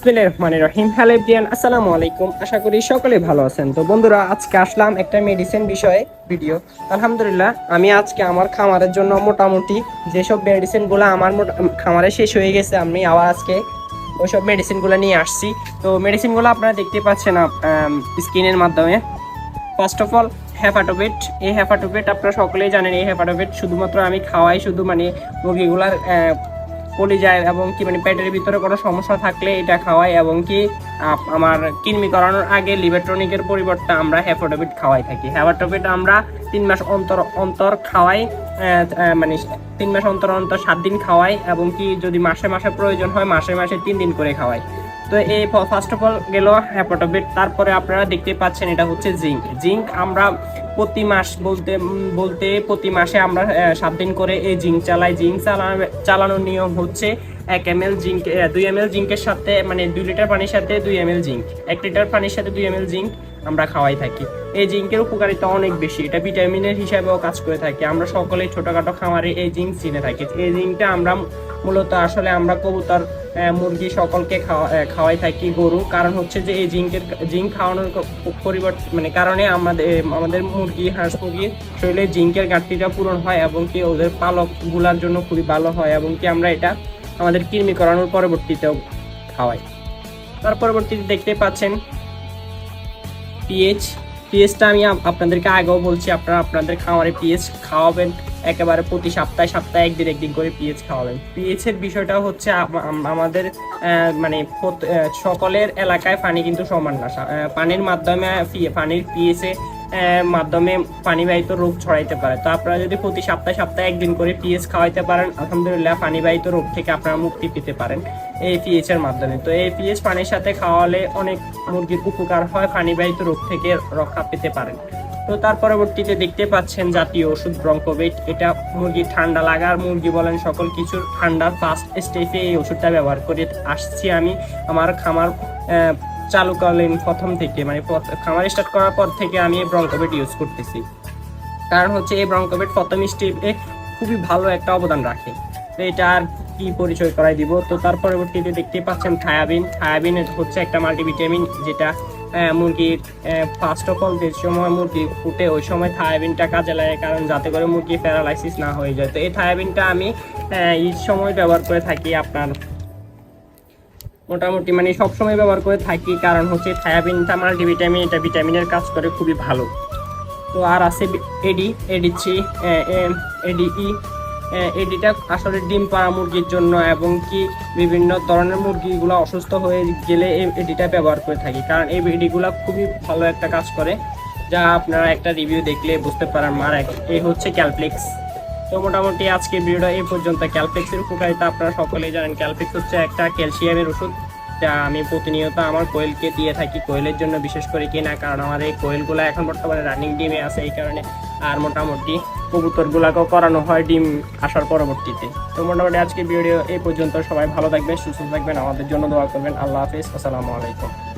বিসমিল্লাহির রহমানির রহিম। Hello everyone, আসসালামু আলাইকুম। আশা করি সকলে ভালো আছেন। তো বন্ধুরা, আজকে আসলাম একটা মেডিসিন বিষয়ে ভিডিও আলহামদুলিল্লাহ, আমি আজকে আমার খামারের জন্য মোটামুটি যেসব মেডিসিনগুলো আমার খামারে শেষ হয়ে গেছে, আমি আবার আজকে ওইসব মেডিসিনগুলো নিয়ে আসছি। তো মেডিসিনগুলো আপনারা দেখতে পাচ্ছেন স্ক্রিনের মাধ্যমে। ফার্স্ট অফ অল হ্যাপাটোপেট এই হ্যাপাটোপেট আপনারা সকলেই জানেন, এই হ্যাপাটোপেট শুধুমাত্র আমি খাওয়াই, শুধু মানে মুরগিগুলার যায় এবং কি মানে পেটের ভিতরে কোনো সমস্যা থাকলে এটা খাওয়াই এবং কি আমার কৃমি করানোর আগে লিভেট্রনিকের পরিবর্তে আমরা হ্যাপাটোপেট খাওয়াই থাকি। হ্যাপাটোপেট আমরা তিন মাস অন্তর অন্তর খাওয়াই মানে তিন মাস অন্তর অন্তর সাত দিন খাওয়াই এবং কি যদি মাসে মাসে প্রয়োজন হয়, মাসে মাসে তিন দিন করে খাওয়াই। তো এই ফার্স্ট অফ অল গেল হ্যাপাটোবিট তারপরে আপনারা দেখতে পাচ্ছেন এটা হচ্ছে জিঙ্ক জিঙ্ক আমরা প্রতি মাস বলতে বলতে প্রতি মাসে আমরা সাত দিন করে এই জিঙ্ক চালাই। জিঙ্ক চালানো চালানোর নিয়ম হচ্ছে এক এম এল জিঙ্ক দুই এম এল জিঙ্কের সাথে মানে দুই লিটার পানির সাথে দুই এম এল জিঙ্ক এক লিটার পানির সাথে দুই এম এল জিঙ্ক আমরা খাওয়াই থাকি। এই জিঙ্কের উপকারিতা অনেক বেশি। এটা ভিটামিনের হিসাবেও কাজ করে থাকে। আমরা সকলেই ছোটখাটো খামারে এই জিঙ্ক চিনে থাকি। এই জিঙ্কটা আমরা মূলত আসলে আমরা কবুতর মুরগি সকলকে খাওয়া খাওয়াই থাকি, গরু। কারণ হচ্ছে যে এই জিঙ্কের জিঙ্ক খাওয়ানোর পরিবর্তন মানে কারণে আমাদের আমাদের মুরগি, হাঁস মুরগি শরীরে জিঙ্কের ঘাটতিটা পূরণ হয় এবং কি ওদের পালকগুলার জন্য খুবই ভালো হয় এবং কি আমরা এটা আমাদের কৃমি করানোর পরবর্তীতেও খাওয়াই তার পরবর্তীতে দেখতে পাচ্ছেন পিএইচ পিএইচটা আমি আপনাদেরকে আগেও বলছি, আপনারা আপনাদের খামারে পিএইচ খাওয়াবেন। একেবারে প্রতি সপ্তাহে সপ্তাহে একদিন একদিন করে পিএইচ খাওয়াবেন। পিএইচ এর বিষয়টা হচ্ছে আম- আম- আমাদের মানে সকলের এলাকায় পানি কিন্তু সমান না। পানির মাধ্যমে পানির পিএইচ মাধ্যমে পানিবাহিত রোগ ছড়াইতে পারে। তো আপনারা যদি প্রতি সপ্তাহে সপ্তাহে একদিন করে পিএইচ খাওয়াইতে পারেন, আলহামদুলিল্লাহ পানিবাহিত রোগ থেকে আপনারা মুক্তি পেতে পারেন এই পিএইচ এর মাধ্যমে। তো এই পিএইচ পানির সাথে খাওয়ালে অনেক মুরগির উপকার হয়, পানিবাহিত রোগ থেকে রক্ষা পেতে পারেন। তো তার পরবর্তীতে দেখতে পাচ্ছেন জাতীয় ওষুধ ব্রঙ্কোবেট এটা মুরগি ঠান্ডা লাগার, মুরগি বলেন সকল কিছুর ঠান্ডার ফার্স্ট স্টেপে এই ওষুধটা ব্যবহার করে আসছি আমি আমার খামার চালুকালীন প্রথম থেকে মানে খামার স্টার্ট করার পর থেকে আমি এই ব্রঙ্কোবেট ইউজ করতেছি। কারণ হচ্ছে এই ব্রঙ্কোবেট প্রথম স্টেপে খুবই ভালো একটা অবদান রাখে। তো এটা আর কি পরিচয় করাই দিব? তো তার পরবর্তীতে দেখতে পাচ্ছেন থায়াবিন। থায়াবিন হচ্ছে একটা মাল্টিভিটামিন যেটা মুরগির ফার্স্ট অফ অল যে সময় মুরগি ফুটে, ওই সময় থায়াবিনটা কাজে লাগে, কারণ যাতে করে মুরগি প্যারালাইসিস না হয়ে যায়। তো এই থায়াবিনটা আমি এই সময় ব্যবহার করে থাকি আপনার। মোটামুটি মানে সব সময় ব্যবহার করে থাকি, কারণ হচ্ছে থায়াবিনটা মাল্টিভিটামিন এটা ভিটামিনের কাজ করে, খুবই ভালো। তো আর আছে এডি এডিছি এডিই এডিটা আসলে ডিম পাড়া মুরগির জন্য এবং কি বিভিন্ন ধরনের মুরগিগুলো অসুস্থ হয়ে গেলে এটিটা ব্যবহার করে থাকি। কারণ এই এডিগুলো খুবই ভালো একটা কাজ করে, যা আপনারা একটা রিভিউ দেখলে বুঝতে পারেন মার এই হচ্ছে ক্যালপ্লেক্স তো মোটামুটি আজকে ভিডিওটা এই পর্যন্ত। ক্যালপ্লেক্সের উপকারিতা আপনারা সকলেই জানেন। ক্যালপ্লেক্স হচ্ছে একটা ক্যালসিয়ামের ওষুধ। যা আমি প্রতিনিয়ত আমার কোয়েলকে দিয়ে থাকি, কোয়েলের জন্য বিশেষ করে কিনা, কারণ আমার এই কোয়েলগুলো এখন বর্তমানে রানিং ডিমে আছে এই কারণে আর মোটামুটি কবুতরগুলাকেও করানো হয় ডিম আসার পরবর্তীতে। তো মোটামুটি আজকে ভিডিও এই পর্যন্ত সবাই ভালো থাকবেন, সুস্থ থাকবেন, আমাদের জন্য দোয়া করবেন। আল্লাহ হাফিজ, আসসালামু আলাইকুম।